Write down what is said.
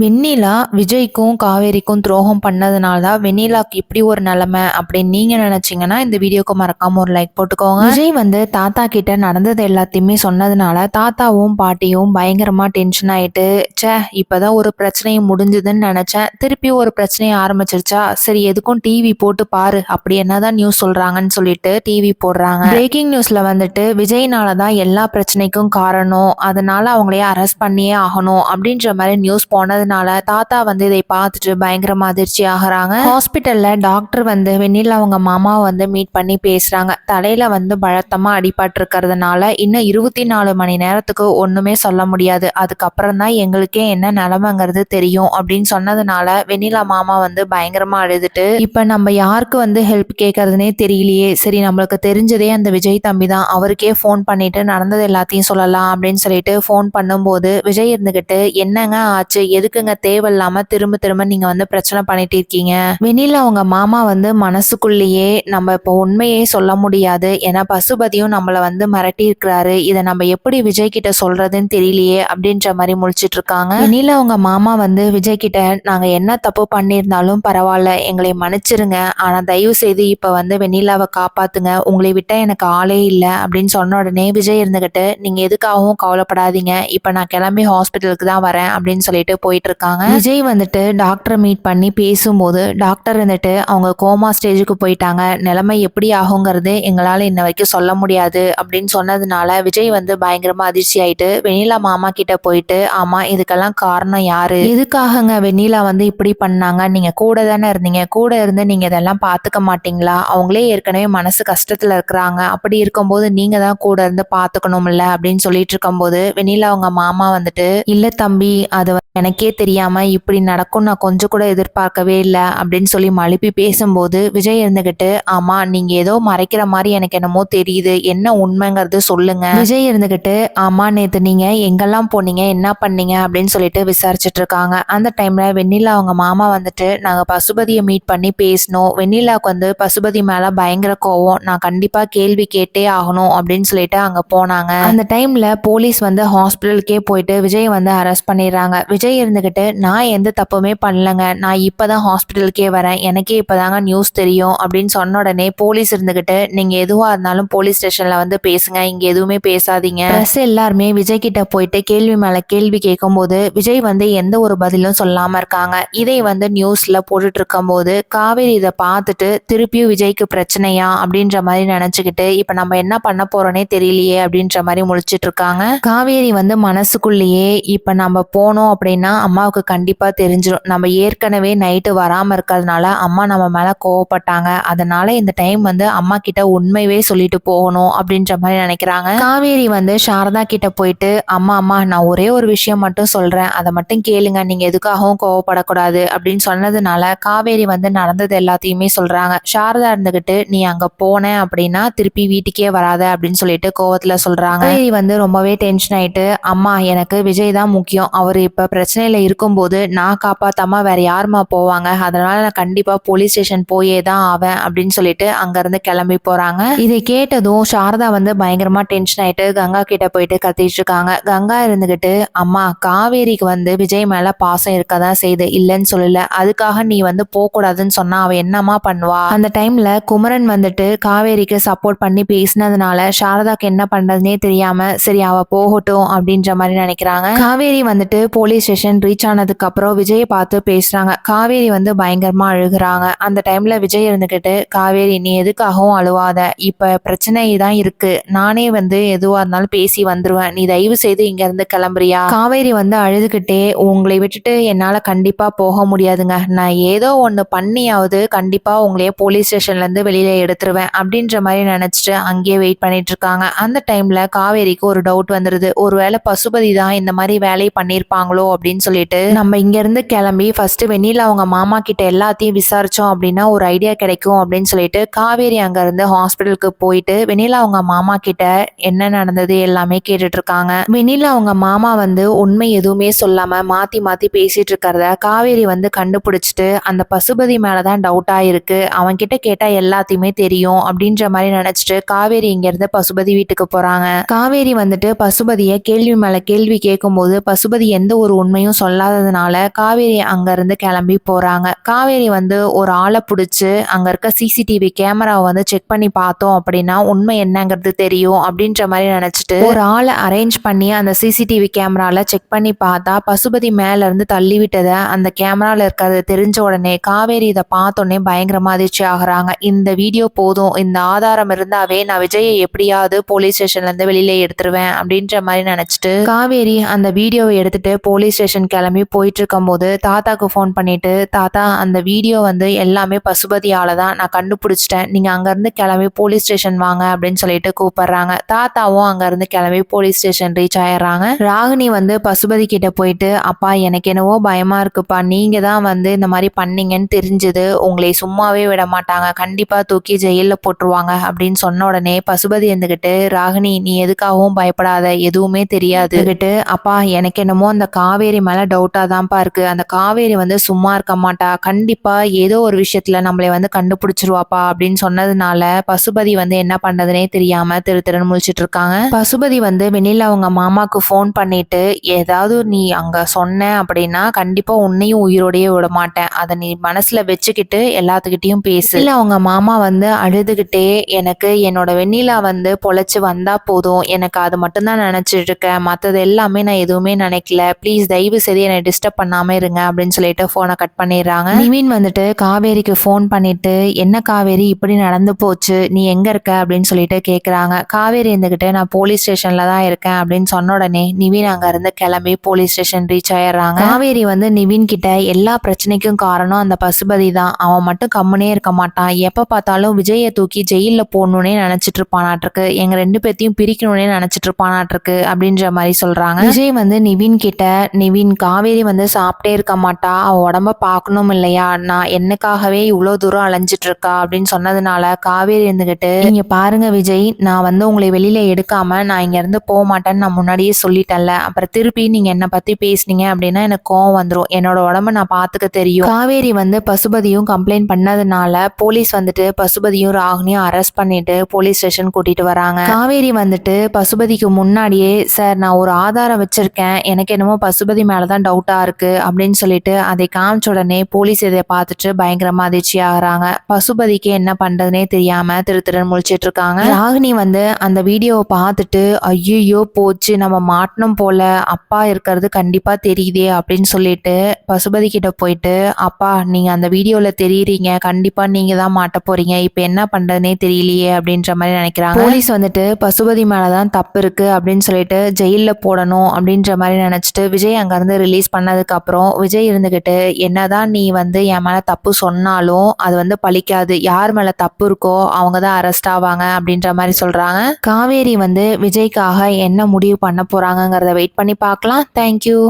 வெண்ணிலா விஜய்க்கும் காவேரிக்கும் துரோகம் பண்ணதுனால தான் வெண்ணிலாக்கு இப்படி ஒரு நிலைமை அப்படின்னு நீங்க நினைச்சீங்கன்னா இந்த வீடியோக்கு மறக்காம ஒரு லைக் போட்டுக்கோங்க. விஜய் வந்து தாத்தா கிட்ட நடந்தது எல்லாத்தையுமே சொன்னதுனால தாத்தாவும் பாட்டியும் பயங்கரமா டென்ஷன் ஆயிட்டு ச்சே இப்பதான் ஒரு பிரச்சனையும் முடிஞ்சதுன்னு நினைச்சேன். திருப்பி ஒரு பிரச்சனையை ஆரம்பிச்சிருச்சா? சரி எதுக்கும் டிவி போட்டு பாரு. அப்படி என்னதான் நியூஸ் சொல்றாங்கன்னு சொல்லிட்டு டிவி போடுறாங்க. பிரேக்கிங் நியூஸ்ல வந்துட்டு விஜய்னால தான் எல்லா பிரச்சனைக்கும் காரணம். அதனால அவங்களையே அரெஸ்ட் பண்ணியே ஆகணும். அப்படின்ற மாதிரி நியூஸ் போனதுனால தாத்தா வந்து இதை பார்த்துட்டு பயங்கரமா அதிர்ச்சி ஆகிறாங்க. ஹாஸ்பிட்டல்ல டாக்டர் வந்து வெண்ணில் அவங்க மாமாவை வந்து மீட் பண்ணி பேசுறாங்க. தலையில வந்து பழத்தமா அடிபட்டு இருக்கிறதுனால இன்னும் இருபத்தி நாலு மணி நேரத்துக்கு ஒண்ணுமே சொல்ல முடியாது. அதுக்கப்புறம் தான் எங்களுக்கே என்ன நிலமைங்கிறது தெரியும் அப்படின்னு சொன்னதுனால வெண்ணிலா மாமா வந்து பயங்கரமா அழுதுட்டு இப்ப நம்ம யாருக்கு வந்து ஹெல்ப் கேட்கறதுனே தெரியலையே. சரி நம்மளுக்கு தெரிஞ்சதே அந்த விஜய் தம்பி தான். அவருக்கே ஃபோன் பண்ணிட்டு நடந்தது எல்லாத்தையும் சொல்லலாம் அப்படின்னு சொல்லிட்டு ஃபோன் பண்ணும்போது விஜய் இருந்துகிட்டு என்னங்க ஆச்சு? எதுக்கு எதுக்குங்க தேவையில்லாம திரும்ப திரும்ப நீங்க வந்து பிரச்சனை பண்ணிட்டு இருக்கீங்க. வெண்ணில அவங்க மாமா வந்து மனசுக்குள்ளேயே நம்ம இப்போ உண்மையே சொல்ல முடியாது. ஏன்னா பசுபதியும் நம்மளை வந்து மிரட்டி இருக்கிறாரு. இதை நம்ம எப்படி விஜய் கிட்ட சொல்றதுன்னு தெரியலையே அப்படின்ற மாதிரி முழிச்சிட்டு இருக்காங்க. வெண்ணில அவங்க மாமா வந்து விஜய் கிட்ட நாங்க என்ன தப்பு பண்ணியிருந்தாலும் பரவாயில்ல எங்களை மன்னிச்சிருங்க. ஆனா தயவு செய்து இப்ப வந்து வெண்ணிலாவை காப்பாத்துங்க. உங்களை விட்டா எனக்கு ஆளே இல்லை. அப்படின்னு சொன்ன உடனே விஜய் இருந்துகிட்டு நீங்க எதுக்காகவும் கவலைப்படாதீங்க. இப்ப நான் கிளம்பி ஹாஸ்பிட்டலுக்கு தான் வரேன். அப்படின்னு சொல்லிட்டு போயிட்டு இருக்காங்க விஜய் வந்துட்டு டாக்டரை மீட் பண்ணி பேசும்போது டாக்டர் வந்துட்டு அவங்க கோமா ஸ்டேஜுக்கு போயிட்டாங்க. நிலைமை எப்படி ஆகுங்கிறது எங்களால் இன்ன வரைக்கும் சொல்ல முடியாது அப்படின்னு சொன்னதுனால விஜய் வந்து பயங்கரமா அதிர்ச்சி ஆயிட்டு வெண்ணிலா மாமா கிட்ட போயிட்டு ஆமா இதுக்கெல்லாம் காரணம் யாரு? எதுக்காகங்க வெண்ணிலா வந்து இப்படி பண்ணாங்க? நீங்க கூட தானே இருந்தீங்க. கூட இருந்து நீங்க இதெல்லாம் பாத்துக்க மாட்டீங்களா? அவங்களே ஏற்கனவே மனசு கஷ்டத்துல இருக்கிறாங்க. அப்படி இருக்கும்போது நீங்க தான் கூட இருந்து பாத்துக்கணும்ல அப்படின்னு சொல்லிட்டு இருக்கும்போது வெண்ணிலா அவங்க மாமா வந்துட்டு இல்ல தம்பி அது வந்து எனக்கே தெரியாமல் இப்படி நடக்கும் நான் கொஞ்சம் கூட எதிர்பார்க்கவே இல்லை அப்படின்னு சொல்லி மழுப்பி பேசும்போது விஜய் இருந்துகிட்டு ஆமாம் நீங்கள் ஏதோ மறைக்கிற மாதிரி எனக்கு என்னமோ தெரியுது. என்ன உண்மைங்கிறது சொல்லுங்க. விஜய் இருந்துகிட்டு ஆமாம் நேற்று நீங்கள் எங்கெல்லாம் போனீங்க? என்ன பண்ணீங்க? அப்படின்னு சொல்லிட்டு விசாரிச்சுட்டு இருக்காங்க. அந்த டைமில் வெண்ணிலா அவங்க மாமா வந்துட்டு நாங்கள் பசுபதியை மீட் பண்ணி பேசினோம் வெண்ணிலாவுக்கு வந்து பசுபதி மேலே பயங்கர கோவம். நான் கண்டிப்பாக கேள்வி கேட்டே ஆகணும். அப்படின்னு சொல்லிட்டு அங்கே போனாங்க. அந்த டைமில் போலீஸ் வந்து ஹாஸ்பிட்டலுக்கே போயிட்டு விஜய் வந்து அரெஸ்ட் பண்ணிடுறாங்க. விஜய் இருந்துக்கிட்டு நான் எந்த தப்புமே பண்ணலங்க. நான் இப்போ தான் ஹாஸ்பிட்டலுக்கே வரேன். எனக்கே இப்போ தாங்க நியூஸ் தெரியும் அப்படின்னு சொன்ன உடனே போலீஸ் இருந்துக்கிட்டு நீங்கள் எதுவாக இருந்தாலும் போலீஸ் ஸ்டேஷனில் வந்து பேசுங்க. இங்கே எதுவுமே பேசாதீங்க. ப்ளஸ் எல்லாருமே விஜய் கிட்ட போயிட்டு கேள்வி மேலே கேள்வி கேட்கும்போது விஜய் வந்து எந்த ஒரு பதிலும் சொல்லாமல் இருக்காங்க. இதை வந்து நியூஸில் போட்டுட்டு இருக்கும்போது காவேரி இதை பார்த்துட்டு திருப்பியும் விஜய்க்கு பிரச்சனையா அப்படின்ற மாதிரி நினச்சிக்கிட்டு இப்போ நம்ம என்ன பண்ண போகிறோன்னே தெரியலையே அப்படின்ற மாதிரி முழிச்சிட்டு இருக்காங்க. காவேரி வந்து மனசுக்குள்ளேயே இப்போ நம்ம போனோம் அப்படின்னா அம்மாவுக்கு கண்டிப்பாக தெரிஞ்சிடும் நம்ம ஏற்கனவே நைட்டு வராமல் இருக்கிறதுனால அம்மா நம்ம மேலே கோவப்பட்டாங்க. அதனால இந்த டைம் வந்து அம்மா கிட்ட உண்மையவே சொல்லிட்டு போகணும் அப்படின்ற மாதிரி நினைக்கிறாங்க. காவேரி வந்து சாரதா கிட்ட போயிட்டு அம்மா அம்மா நான் ஒரே ஒரு விஷயம் மட்டும் சொல்கிறேன் அதை மட்டும் கேளுங்க. நீங்கள் எதுக்காகவும் கோவப்படக்கூடாது. அப்படின்னு சொன்னதுனால காவேரி வந்து நடந்தது எல்லாத்தையுமே சொல்கிறாங்க சாரதா இருந்துக்கிட்டு நீ அங்கே போன அப்படின்னா திருப்பி வீட்டுக்கே வராத அப்படின்னு சொல்லிட்டு கோவத்தில் சொல்கிறாங்க காவேரி வந்து ரொம்பவே டென்ஷன் ஆயிட்டு அம்மா எனக்கு விஜய் தான் முக்கியம். அவர் இப்போ பிரச்சனையில இருக்கும்போது நான் காப்பாத்தாம வேற யாரும்மா போவாங்க? அதனால நான் கண்டிப்பா போலீஸ் ஸ்டேஷன் போயே தான் ஆவேன் அப்படின்னு சொல்லிட்டு அங்கேருந்து கிளம்பி போறாங்க. இதை கேட்டதும் சாரதா வந்து பயங்கரமா டென்ஷன் ஆயிட்டு கங்கா கிட்ட போயிட்டு கத்திட்டு இருக்காங்க. கங்கா இருந்துகிட்டு அம்மா காவேரிக்கு வந்து விஜய் மேல பாசம் இருக்கதான் செய்யுது இல்லைன்னு சொல்லல. அதுக்காக நீ வந்து போகக்கூடாதுன்னு சொன்னா அவ என்னம்மா பண்ணுவா? அந்த டைம்ல குமரன் வந்துட்டு காவேரிக்கு சப்போர்ட் பண்ணி பேசினதுனால சாரதாக்கு என்ன பண்றதுனே தெரியாம சரி அவ போகட்டும் அப்படின்ற மாதிரி நினைக்கிறாங்க. காவேரி வந்துட்டு போலீஸ் ஸ்டேஷன் ரீச் ஆனதுக்கு அப்புறம் விஜயை பார்த்து பேசுறாங்க. காவேரி வந்து பயங்கரமா அழுகுறாங்க. அந்த டைம்ல விஜய் இருந்துகிட்டு காவேரி நீ எதுக்காகவும் அழுவாத? இப்ப பிரச்சனை தான் இருக்கு. நானே வந்து எதுவா இருந்தாலும் பேசி வந்துருவேன். நீ தயவு செய்து இங்க இருந்து கிளம்புறியா? காவேரி வந்து அழுதுகிட்டே உங்களை விட்டுட்டு என்னால கண்டிப்பா போக முடியாதுங்க. நான் ஏதோ ஒண்ணு பண்ணியாவது கண்டிப்பா உங்களையே போலீஸ் ஸ்டேஷன்ல இருந்து வெளியில எடுத்துருவேன். அப்படின்ற மாதிரி நினைச்சிட்டு அங்கேயே வெயிட் பண்ணிட்டு இருக்காங்க. அந்த டைம்ல காவேரிக்கு ஒரு டவுட் வந்துருது. ஒருவேளை பசுபதி தான் இந்த மாதிரி வேலையை பண்ணியிருப்பாங்களோ? அப்படின்னு சொல்லி சொல்லிட்டு நம்ம இங்க இருந்து கிளம்பி ஃபர்ஸ்ட் வெண்ணில அவங்க மாமா கிட்ட எல்லாத்தையும் விசாரிச்சோம் அப்படின்னா ஒரு ஐடியா கிடைக்கும் அப்படின்னு சொல்லிட்டு காவேரி அங்க இருந்து ஹாஸ்பிட்டலுக்கு போயிட்டு வெண்ணிலா அவங்க மாமா கிட்ட என்ன நடந்தது எல்லாமே கேட்டுட்டு இருக்காங்க. வெண்ணிலா அவங்க மாமா வந்து உண்மை எதுவுமே சொல்லாம மாத்தி மாத்தி பேசிட்டு இருக்கிறத காவேரி வந்து கண்டுபிடிச்சிட்டு அந்த பசுபதி மேலதான் டவுட்டா இருக்கு அவன் கிட்ட கேட்டா எல்லாத்தையுமே தெரியும் அப்படின்ற மாதிரி நினைச்சிட்டு காவேரி இங்க இருந்து பசுபதி வீட்டுக்கு போறாங்க. காவேரி வந்துட்டு பசுபதிய கேள்வி மேல கேள்வி கேட்கும்போது பசுபதி எந்த ஒரு உண்மையும் சொல்ல சொல்லாததுனால காவேரி அங்கேருந்து கிளம்பி போகிறாங்க காவேரி வந்து ஒரு ஆளை பிடிச்சி அங்கே இருக்க சிசிடிவி கேமராவை வந்து செக் பண்ணி பார்த்தோம் அப்படின்னா உண்மை என்னங்கிறது தெரியும் அப்படின்ற மாதிரி நினச்சிட்டு ஒரு ஆளை அரேஞ்ச் பண்ணி அந்த சிசிடிவி கேமராவில் செக் பண்ணி பார்த்தா பசுபதி மேலேருந்து தள்ளி விட்டதை அந்த கேமராவில் இருக்கிறது தெரிஞ்ச உடனே காவேரி இதை பார்த்தோன்னே பயங்கரமாக அதிர்ச்சி ஆகுறாங்க. இந்த வீடியோ போதும் இந்த ஆதாரம் இருந்தாவே நான் விஜயை எப்படியாவது போலீஸ் ஸ்டேஷன்லேருந்து வெளியில எடுத்துருவேன் அப்படின்ற மாதிரி நினச்சிட்டு காவேரி அந்த வீடியோவை எடுத்துட்டு போலீஸ் ஸ்டேஷன் கிளம்பி போயிட்டு இருக்கும்போது தாத்தாக்கு ஃபோன் பண்ணிட்டு தாத்தா அந்த வீடியோ வந்து எல்லாமே பசுபதியால் தான் நான் கண்டுபிடிச்சிட்டேன். நீங்கள் அங்கேருந்து கிளம்பி போலீஸ் ஸ்டேஷன் வாங்க அப்படின்னு சொல்லிட்டு கூப்பிடுறாங்க. தாத்தாவும் அங்கேருந்து கிளம்பி போலீஸ் ஸ்டேஷன் ரீச் ஆயிடுறாங்க. ராகினி வந்து பசுபதி கிட்ட போயிட்டு அப்பா எனக்கு என்னவோ பயமாக இருக்குப்பா. நீங்கள் தான் வந்து இந்த மாதிரி பண்ணீங்கன்னு தெரிஞ்சது. உங்களை சும்மாவே விட மாட்டாங்க. கண்டிப்பாக தூக்கி ஜெயிலில் போட்டுருவாங்க அப்படின்னு சொன்ன உடனே பசுபதி இருந்துக்கிட்டு ராகினி நீ எதுக்காகவும் பயப்படாத. எதுவுமே தெரியாது. கிட்டு அப்பா எனக்கு என்னமோ அந்த காவேரி மேலே டவுட்டாக தான்ப்பா இருக்குது அந்த காவேரி வந்து சும்மா இருக்க மாட்டா. கண்டிப்பாக ஏதோ ஒரு விஷயத்தில் நம்மளை வந்து கண்டுபிடிச்சிருவாப்பா அப்படின்னு சொன்னதுனால பசுபதி வந்து என்ன பண்ணதுனே தெரியாமல் திரு திருன்னு முழிச்சிட்டு இருக்காங்க. பசுபதி வந்து வெளியில அவங்க மாமாவுக்கு ஃபோன் பண்ணிட்டு ஏதாவது நீ அங்கே சொன்ன அப்படின்னா கண்டிப்பாக உன்னையும் உயிரோடையே விட மாட்டேன். அதை நீ மனசில் வச்சுக்கிட்டு எல்லாத்துக்கிட்டையும் பேசு. இல்லை அவங்க மாமா வந்து அழுதுகிட்டே எனக்கு என்னோட வெண்ணிலா வந்து பொழைச்சி வந்தால் போதும். எனக்கு அது மட்டும்தான் நினச்சிட்டு இருக்கேன். மற்றது எல்லாமே நான் எதுவுமே நினைக்கல. ப்ளீஸ் தயவு செய்து என்னை டிஸ்டர்ப் பண்ணாம இருங்க அப்படின்னு சொல்லிட்டு ஃபோனை கட் பண்ணிடுறாங்க. நிவின் வந்துட்டு காவேரிக்கு ஃபோன் பண்ணிட்டு என்ன காவேரி? இப்படி நடந்து போச்சு. நீ எங்க இருக்க? அப்படின்னு சொல்லிட்டு கேக்குறாங்க. காவேரி இருந்துகிட்டு நான் போலீஸ் ஸ்டேஷன்ல தான் இருக்கேன். அப்படின்னு சொன்ன உடனே நிவின் அங்க இருந்து கிளம்பி போலீஸ் ஸ்டேஷன் ரீச் ஆயிடுறாங்க. காவேரி வந்து நிவின் கிட்ட எல்லா பிரச்சனைக்கும் காரணம் அந்த பசுபதி தான். அவன் மட்டும் கம்முனே இருக்க மாட்டான். எப்ப பார்த்தாலும் விஜயை தூக்கி ஜெயில போடணும்னே நினைச்சிட்டு இருப்பானாட்டிருக்கு. எங்க ரெண்டு பேர்த்தையும் பிரிக்கணும்னே நினைச்சிட்டு இருப்பானாட்டிருக்கு. அப்படின்ற மாதிரி சொல்றாங்க. விஜய் வந்து நிவின் கிட்ட நிவின் காவேரி வந்து சாப்பிட்டே இருக்க மாட்டா. அவள் உடம்ப பார்க்கணும் இல்லையா? நான் என்னக்காகவே இவ்வளோ தூரம் அலைஞ்சிட்டு இருக்கா? அப்படின்னு சொன்னதுனால காவேரி இருந்துகிட்டு நீங்க பாருங்க விஜய் நான் வந்து உங்களை வெளியில எடுக்காம நான் இங்க இருந்து போக மாட்டேன்னு நான் முன்னாடியே சொல்லிட்டேன்ல. அப்புறம் திருப்பி நீங்க என்னை பத்தி பேசுனீங்க அப்படின்னா எனக்கு கோவம் வந்துடும் என்னோட உடம்ப நான் பாத்துக்க தெரியும். காவேரி வந்து பசுபதியும் கம்ப்ளைண்ட் பண்ணதுனால போலீஸ் வந்துட்டு பசுபதியும் ராகினியும் அரெஸ்ட் பண்ணிட்டு போலீஸ் ஸ்டேஷன் கூட்டிட்டு வராங்க. காவேரி வந்துட்டு பசுபதிக்கு முன்னாடியே சார் நான் ஒரு ஆதாரம் வச்சிருக்கேன். எனக்கு என்னமோ பசுபதி தான் டவுட்டாக இருக்குது அப்படின்னு சொல்லிட்டு அதை காமிச்ச உடனே போலீஸ் இதை பார்த்துட்டு பயங்கரமாக அதிர்ச்சி ஆகுறாங்க பசுபதிக்கு என்ன பண்ணுறதுனே தெரியாமல் திரு திருன்னு முழிச்சிட்டு இருக்காங்க. ராகினி வந்து அந்த வீடியோவை பார்த்துட்டு ஐயோ போச்சு நம்ம மாட்டணும் போல. அப்பா இருக்கிறது கண்டிப்பாக தெரியுதே அப்படின்னு சொல்லிட்டு பசுபதி கிட்ட போயிட்டு அப்பா நீங்கள் அந்த வீடியோவில் தெரியுறீங்க. கண்டிப்பாக நீங்கள் தான் மாட்ட போகிறீங்க இப்போ என்ன பண்ணுறதுனே தெரியலையே அப்படின்ற மாதிரி நினைக்கிறாங்க. போலீஸ் வந்துட்டு பசுபதி மேலே தான் தப்பு இருக்குது அப்படின்னு சொல்லிட்டு ஜெயிலில் போடணும் அப்படின்ற மாதிரி நினச்சிட்டு விஜய் அங்கேருந்து ரிலீஸ் பண்ணதுக்கப்புறம் விஜய் இருந்துக்கிட்டு என்னதான் நீ வந்து என் மேலே தப்பு சொன்னாலும் அது வந்து பழிக்காது. யார் மேலே தப்பு இருக்கோ அவங்க தான் அரெஸ்ட் ஆவாங்க அப்படின்ற மாதிரி சொல்கிறாங்க காவேரி வந்து விஜய்க்காக என்ன முடிவு பண்ண போகிறாங்கங்கிறத வெயிட் பண்ணி பார்க்கலாம். தேங்க்யூ